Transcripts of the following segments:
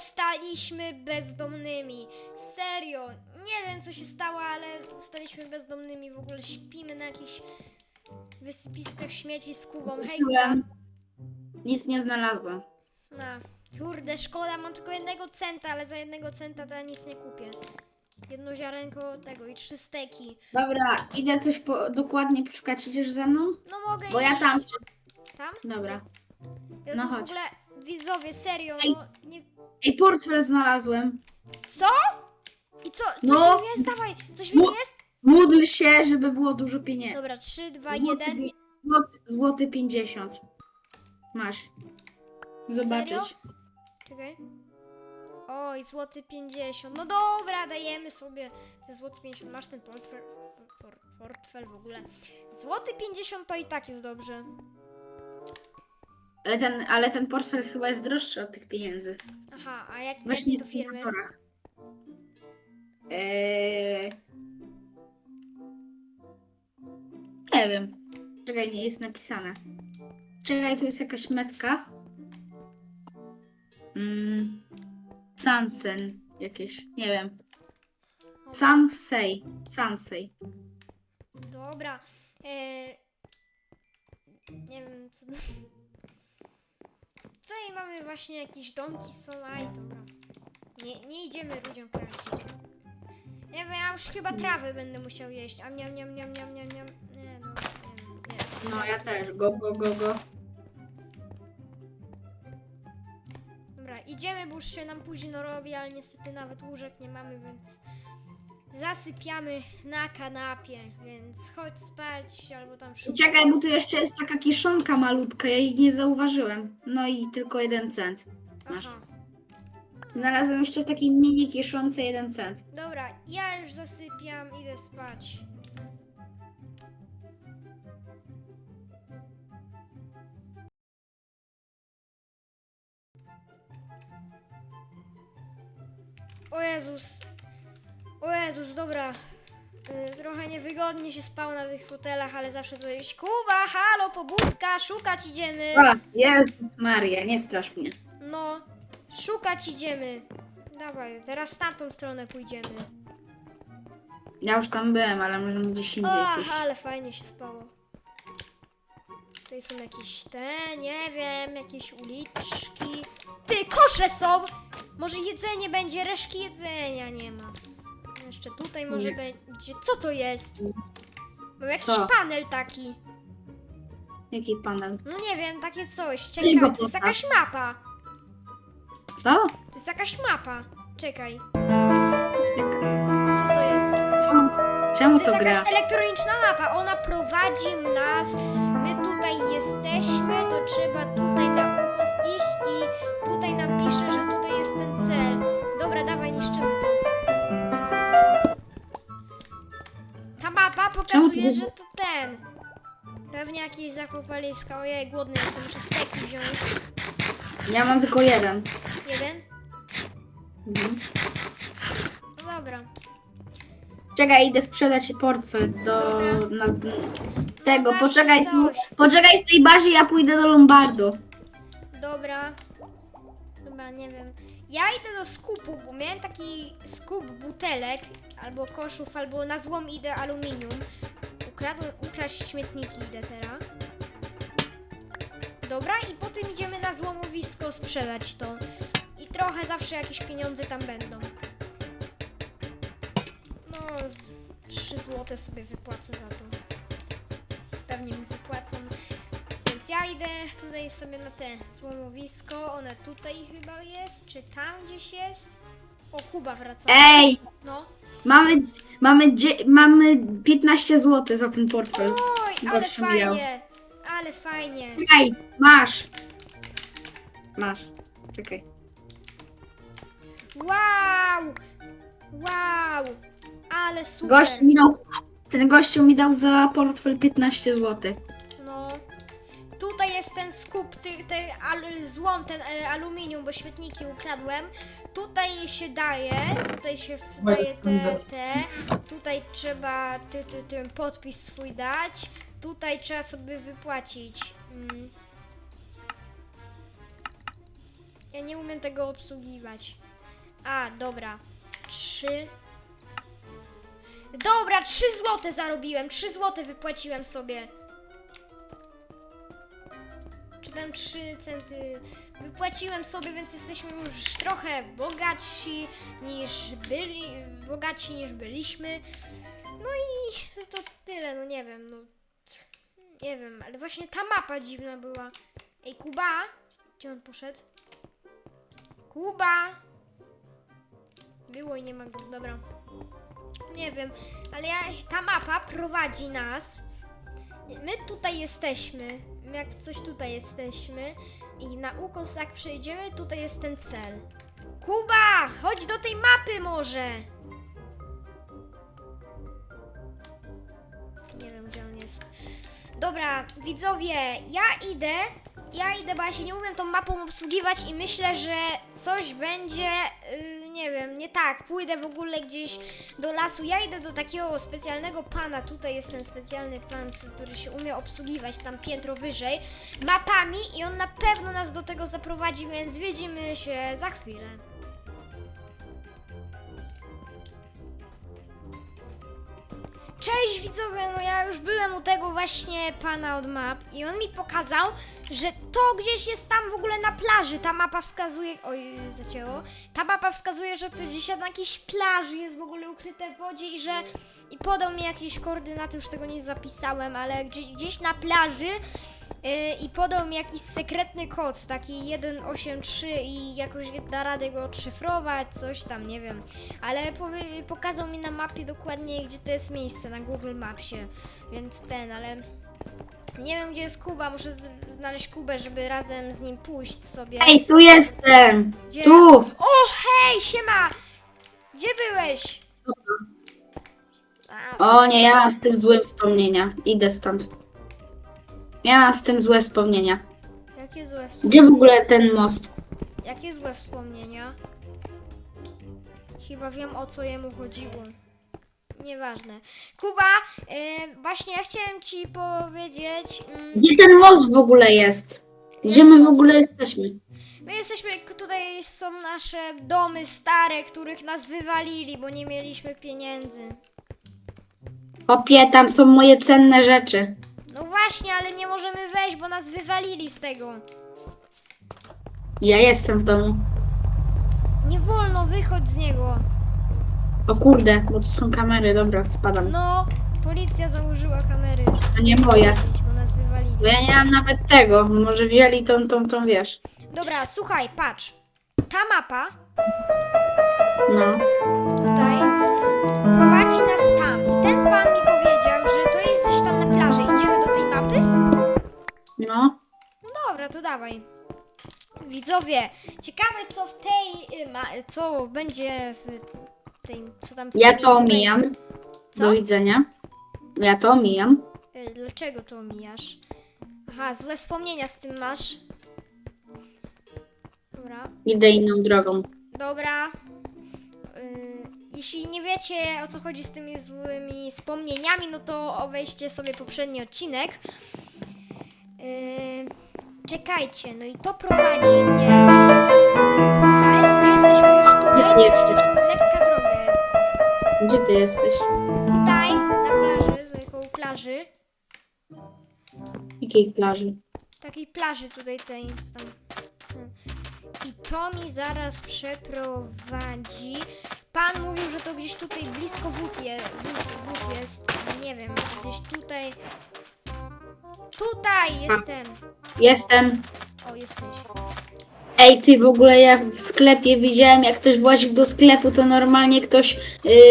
zostaliśmy bezdomnymi. Serio, nie wiem co się stało, ale zostaliśmy bezdomnymi. W ogóle śpimy na jakichś wysypiskach śmieci z Kubą. Hej, Kuba. Nic nie znalazłem. No, kurde, szkoda, mam tylko jednego centa, ale za jednego centa to ja nic nie kupię. Jedno ziarenko tego i trzy steki. Dobra, idę coś po, dokładnie poszukać. Idziesz ze mną? No mogę Bo ja iść. tam. Tam? Dobra. Jezus, No w chodź. ogóle, widzowie, serio, Ej. no nie... Ej, portfel znalazłem. Co? I co? Coś No. mi jest? Dawaj, coś No. mi jest? Módl się, żeby było dużo pieniędzy. Dobra, 3, 2, Złoty, 1. pi- złoty, złoty 50. Masz. Zobaczyć. Czekaj. Oj, złoty 50. No dobra, dajemy sobie te złoty 50. Masz ten portfel, por, portfel w ogóle. Złoty 50 to i tak jest dobrze. Ale ten, ale ten portfel chyba jest droższy od tych pieniędzy. Aha, a jak Właśnie jakie to jest w firmy? motorach. Eee... Nie wiem. Czekaj, nie jest napisane. Czekaj, tu jest jakaś metka. Mm. Sansen jakieś. Nie wiem. Sansei. Sansei. Dobra. E... Nie wiem co. Tutaj mamy właśnie jakieś domki są, aj dobra. Nie, nie idziemy ludziom kraść. Nie wiem, ja już chyba trawy będę musiał jeść. A miam, miam, miam, miam, miam, miam. Nie, no, nie wiem, nie. No ja też. Go, go, go, go. Dobra, idziemy, bo już się nam późno robi, ale niestety nawet łóżek nie mamy, więc zasypiamy na kanapie, więc chodź spać albo tam szukać. Czekaj, bo tu jeszcze jest taka kiszonka malutka. Ja jej nie zauważyłem. No i tylko jeden cent. masz. Aha. Znalazłem jeszcze w takiej mini kieszonce jeden cent. Dobra, ja już zasypiam, idę spać. O Jezus. O Jezus, dobra. Y, trochę niewygodnie się spało na tych fotelach, ale zawsze coś. Kuba, halo, pobudka, szukać idziemy. A, Jezus Maria, nie strasz mnie. No, szukać idziemy. Dawaj, teraz w tamtą stronę pójdziemy. Ja już tam byłem, ale może gdzieś indziej pójść. ale fajnie się spało. Tutaj są jakieś te, nie wiem, jakieś uliczki. Ty, kosze są! Może jedzenie będzie, reszki jedzenia nie ma. Jeszcze tutaj może Nie. będzie. Co to jest? Mam jakiś Co? panel taki. Jaki panel? No nie wiem, takie coś. go Czekaj, to jest postaw. jakaś mapa. Co? To jest jakaś mapa. Czekaj, Jak... co to jest? Czemu, czemu To to jest gra? jakaś elektroniczna mapa, ona prowadzi nas. My tutaj jesteśmy, to trzeba tutaj na ukos iść i tutaj nam pisze, Czemu że to ten. Pewnie jakieś zakopaliska. Ojej, głodny jestem, muszę steki wziąć. Ja mam tylko jeden. Jeden? Mhm. No dobra. Czekaj, idę sprzedać portfel do Dobra. na, tego. masz poczekaj tu. Poczekaj w tej bazie, ja pójdę do Lombardu. Dobra. Dobra, nie wiem. Ja idę do skupu, bo miałem taki skup butelek, albo koszów, albo na złom idę aluminium. Ukradłem, ukraść śmietniki idę teraz. Dobra, i potem idziemy na złomowisko sprzedać to. I trochę zawsze jakieś pieniądze tam będą. No, z 3 złote sobie wypłacę za to. Pewnie mi wypłacą. Więc ja idę tutaj sobie na te złomowisko. One tutaj chyba jest, czy tam gdzieś jest? O, Kuba wraca. Ej! No. Mamy, mamy, dzie- mamy 15 zł za ten portfel. Oj, ale Gościu miał. fajnie. Ale fajnie. Czekaj, masz. Masz. Czekaj. Wow! Wow! Ale super. Gość mi dał, ten gościu mi dał za portfel 15 zł. No. Tutaj jest ten skup, ty, te al, złom, ten e, aluminium, bo śmietniki ukradłem. Tutaj się daje, tutaj się daje te, te. Tutaj trzeba ty, ty, ty, podpis swój dać. Tutaj trzeba sobie wypłacić. Mm. Ja nie umiem tego obsługiwać. A, dobra. Trzy. Dobra, trzy złote zarobiłem. Trzy złote wypłaciłem sobie. Tam 3 centy wypłaciłem sobie, więc jesteśmy już trochę bogatsi niż byli, bogatsi niż byliśmy. No i to, tyle, no nie wiem, no nie wiem, ale właśnie ta mapa dziwna była. Ej, Kuba, gdzie on poszedł? Kuba! Było i nie ma go, dobra. Nie wiem, ale ja, ta mapa prowadzi nas. My tutaj jesteśmy, my jak coś tutaj jesteśmy i na ukos jak przejdziemy, tutaj jest ten cel. Kuba, chodź do tej mapy może! Nie wiem, gdzie on jest. Dobra, widzowie, ja idę. Ja idę, bo ja się nie umiem tą mapą obsługiwać i myślę, że coś będzie, yy, nie wiem, nie tak. Pójdę w ogóle gdzieś do lasu. Ja idę do takiego specjalnego pana. Tutaj jest ten specjalny pan, który się umie obsługiwać tam piętro wyżej mapami i on na pewno nas do tego zaprowadzi, więc widzimy się za chwilę. Cześć widzowie, no ja już byłem u tego właśnie pana od map i on mi pokazał, że to gdzieś jest tam w ogóle na plaży. Ta mapa wskazuje. Oj, zacięło. Ta mapa wskazuje, że to gdzieś na jakiejś plaży jest w ogóle ukryte w wodzie i że. I podał mi jakieś koordynaty, już tego nie zapisałem, ale gdzieś, gdzieś na plaży yy, i podał mi jakiś sekretny kod, taki 183 i jakoś da radę go odszyfrować, coś tam, nie wiem. Ale powie, pokazał mi na mapie dokładnie, gdzie to jest miejsce, na Google Mapsie, więc ten, ale nie wiem, gdzie jest Kuba, muszę z- znaleźć Kubę, żeby razem z nim pójść sobie. Ej, tu jestem! Gdzie? Tu! O, hej, siema! Gdzie byłeś? A, O nie, ja mam z tym złe wspomnienia. Idę stąd. Ja mam z tym złe wspomnienia. jakie złe, wsp- Gdzie w ogóle ten most? jakie złe wspomnienia? Chyba wiem, o co jemu chodziło. Nieważne. Kuba, e, właśnie ja chciałem ci powiedzieć... Mm, Gdzie ten most w ogóle jest? Gdzie my w ogóle jesteśmy? My jesteśmy, tutaj są nasze domy stare, których nas wywalili, bo nie mieliśmy pieniędzy. Opie, tam są moje cenne rzeczy. No właśnie, ale bo nas wywalili z tego. Ja jestem w domu. Nie wolno, wychodź z niego. O kurde, bo tu są kamery, dobra, spadam. No, policja założyła kamery. To nie moje. Bo nas wywalili. Bo ja nie mam nawet tego. Może wzięli tą, tą, tą, wiesz. Dobra, słuchaj, patrz. Ta mapa No. tutaj prowadzi nas tam. I ten pan mi powiedział, No. No dobra, to dawaj. Widzowie, ciekawe co w tej, y, ma, co będzie w tej, co tam w tym Ja to miejscu omijam. będzie. Co? Do widzenia. Ja to omijam. Y, Dlaczego to omijasz? Aha, złe wspomnienia z tym masz. Dobra, Idę inną drogą. dobra. Y, Jeśli nie wiecie o co chodzi z tymi złymi wspomnieniami, no to obejście sobie poprzedni odcinek. Y, Czekajcie, no i to prowadzi mnie tutaj. My jesteśmy już tutaj. Ty jesteś? Lekka droga jest. Gdzie ty jesteś? Tutaj, na plaży, tutaj koło plaży. Jakiej plaży? takiej plaży tutaj tej co tam. hmm. I to mi zaraz przeprowadzi. Pan mówił, że to gdzieś tutaj blisko wód, je, wód, wód jest. Nie wiem, gdzieś tutaj. Tutaj jestem. Jestem. O, jesteś. Ej, ty w ogóle ja w sklepie widziałem, jak ktoś właził do sklepu, to normalnie ktoś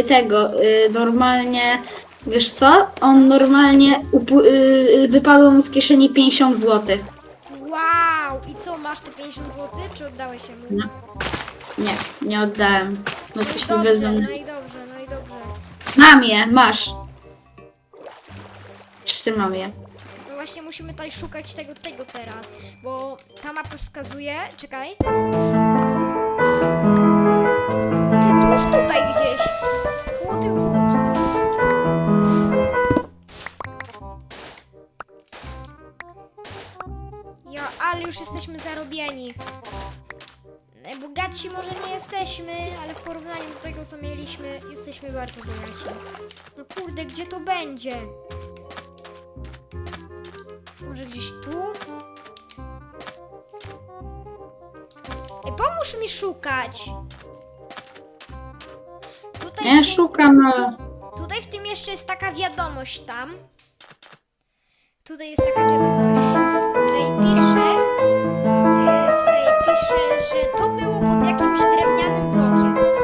y, tego, y, normalnie, wiesz co? On normalnie upu- y, wypadło mu z kieszeni 50 zł. Wow! I co, masz te 50 zł, czy oddałeś mu? No. Nie, nie oddałem. My No jesteśmy dobrze, bezdomni. no i dobrze, no i dobrze. Mam je, masz. Trzymam je. Właśnie musimy tutaj szukać tego, tego teraz, bo ta mapa wskazuje, czekaj. Ty tuż tutaj gdzieś, koło tych. Ja, ale już jesteśmy zarobieni. bogatsi może nie jesteśmy, ale w porównaniu do tego, co mieliśmy, jesteśmy bardzo bogaci. No kurde, gdzie to będzie? Pomóż mi szukać! Tutaj Ja w tym- szukam, ale... Tutaj w tym jeszcze jest taka wiadomość tam. Tutaj jest taka wiadomość. Tutaj pisze, e, tutaj pisze, że to było pod jakimś drewnianym blokiem. Co?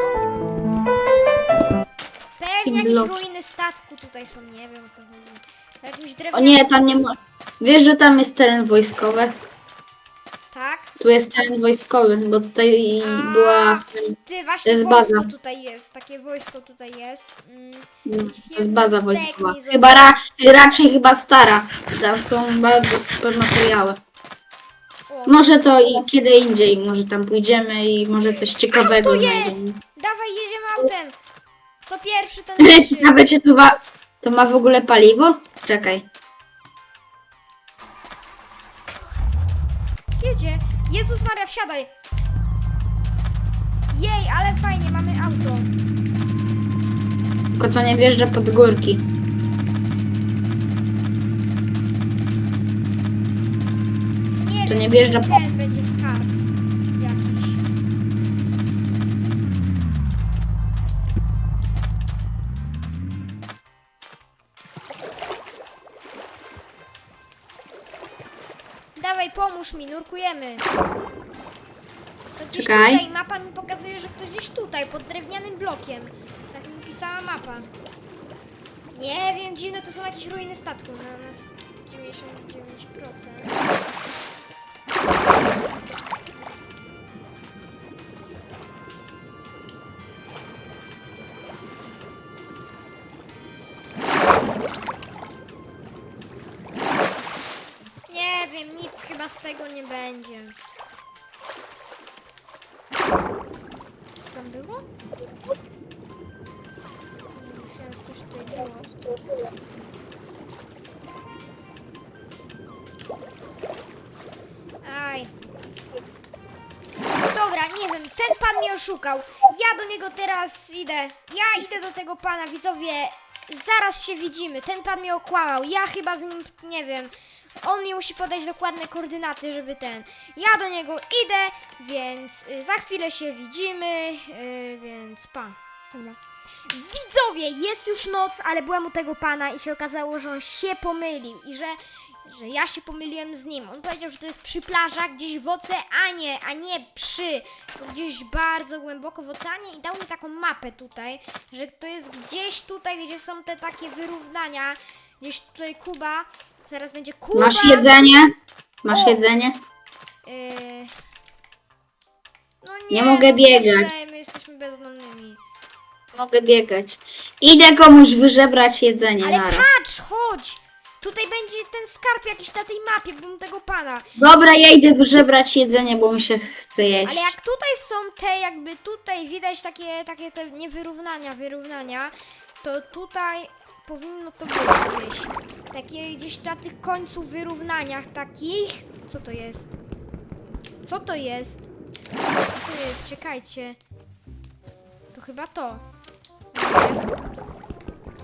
Pewnie jakieś ruiny statku tutaj są, nie wiem o co chodzi. Jakimś O drewnianym... nie, tam nie ma... Wiesz, że tam jest teren wojskowy? Tu jest teren wojskowy, bo tutaj A. była... Ty, właśnie jest wojsko baza. tutaj jest. Takie wojsko tutaj jest. Mm. To jest baza wojskowa. Chyba ra, raczej chyba stara. Tam są bardzo super materiały. O, Może to i kiedy indziej, może tam pójdziemy i może coś ciekawego Auto jest! znajdziemy. Dawaj, jedziemy autem. Kto pierwszy, ten. Nawet czy to ma, to ma w ogóle paliwo? Czekaj. Jedzie. Jezus Maria, wsiadaj. Jej, ale fajnie, mamy auto. Tylko to nie wjeżdża pod górki. Nie To nie wjeżdża po- ten pomóż mi, nurkujemy. To gdzieś Czekaj. tutaj, mapa mi pokazuje, że to gdzieś tutaj, pod drewnianym blokiem. Tak mi pisała mapa. Nie wiem, dziwne to są jakieś ruiny statku na nas 99%. Ten pan mnie oszukał. Ja do niego teraz idę. Ja idę do tego pana, widzowie. Zaraz się widzimy. Ten pan mnie okłamał. Ja chyba z nim, nie wiem. On mi musi podać dokładne koordynaty, żeby ten. Ja do niego idę, więc y, za chwilę się widzimy, y, więc pa. Dobra. Widzowie, jest już noc, ale byłem u tego pana i się okazało, że on się pomylił i że, że ja się pomyliłem z nim. On powiedział, że to jest przy plażach, gdzieś w oceanie, a nie przy, tylko gdzieś bardzo głęboko w oceanie i dał mi taką mapę tutaj, że to jest gdzieś tutaj, gdzie są te takie wyrównania, gdzieś tutaj Kuba, zaraz będzie Kuba. Masz jedzenie? Masz O! jedzenie? Yy... No Nie mogę no biegać. proszę, My jesteśmy bezdomnymi. Mogę biegać. Idę komuś wyżebrać jedzenie Ale naraz. patrz, chodź! Tutaj będzie ten skarb jakiś na tej mapie, bym tego pana. Dobra, ja idę wyżebrać jedzenie, bo mi się chce jeść. Ale jak tutaj są te, jakby tutaj widać takie, takie te niewyrównania, wyrównania, to tutaj powinno to być gdzieś. Takie gdzieś na tych końcu wyrównaniach takich. Co to jest? Co to jest? Co to jest? Czekajcie. To chyba to. Nie.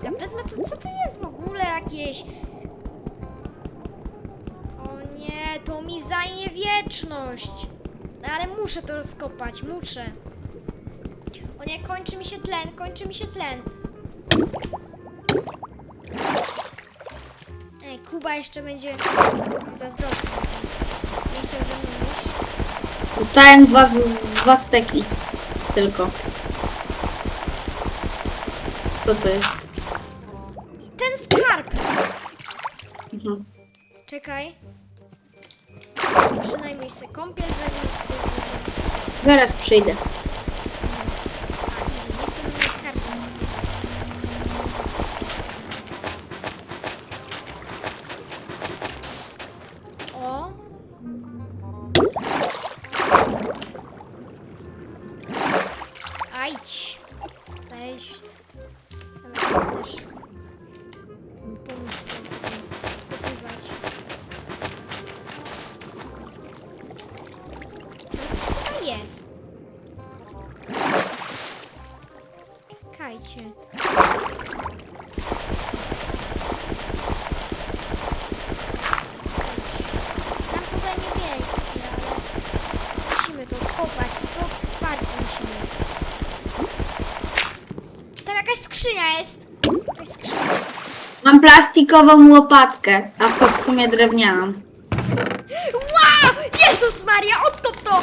Ja wezmę to, co to jest w ogóle jakieś... Nie, to mi zajmie wieczność. No ale muszę to rozkopać, muszę. O nie, kończy mi się tlen, kończy mi się tlen. Ej, Kuba jeszcze będzie zazdrosny. Nie chciał ze mną iść. Dostałem dwa, z- dwa steki. Tylko. Co to jest? I ten skarb! Mhm. Czekaj. Przynajmniej se kąpiel wezmę. Zaraz przyjdę. O! Ajdź! Skrzynia jest. Jakaś skrzynia. Mam plastikową łopatkę, a to w sumie drewnianą. Wow! Jezus Maria, odtop to!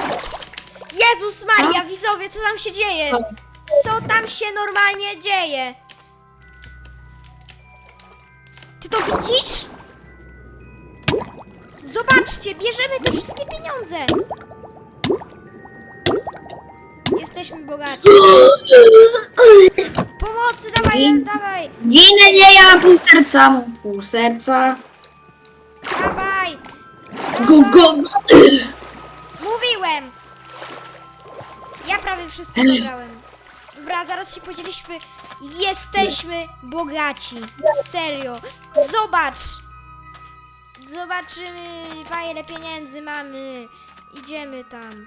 Jezus Maria, widzowie, co tam się dzieje? Co tam się normalnie dzieje? Ty to widzisz? Zobaczcie, bierzemy te wszystkie pieniądze. Jesteśmy bogaci. Pomocy, dawaj, Ginę, nie, ja mam pół serca, mam pół serca. dawaj. Go, go, go. Mówiłem! Ja prawie wszystko wybrałem. Dobra, zaraz się podzieliśmy. Jesteśmy bogaci. Serio. Zobacz! Zobaczymy, ile pieniędzy mamy. Idziemy tam.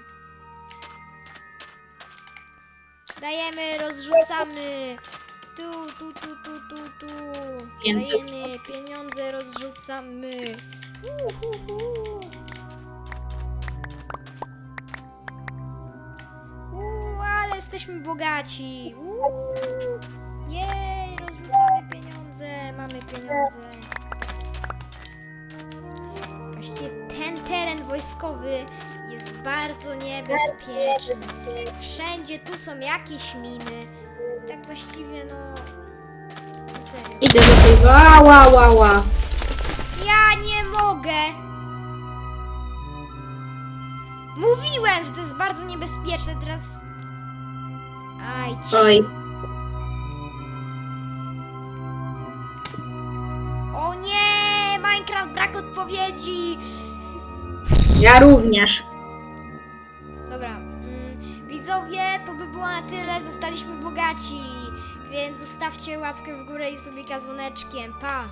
Dajemy, rozrzucamy. Tu, tu, tu, tu, tu, tu. Pieniądze. Dajemy, pieniądze rozrzucamy. Uhuhu. Uuu, ale jesteśmy bogaci. Uuu. Jej, rozrzucamy pieniądze, mamy pieniądze. Właściwie ten teren wojskowy jest bardzo niebezpieczny. Wszędzie tu są jakieś miny. Tak właściwie no... no serio. Idę do tego, ała, ała, ała. Ja nie mogę! Mówiłem, że to jest bardzo niebezpieczne, teraz... Aj, ci. Oj, O nie! Minecraft brak odpowiedzi! ja również. By było na tyle. Zostaliśmy bogaci, więc zostawcie łapkę w górę i subika dzwoneczkiem. Pa!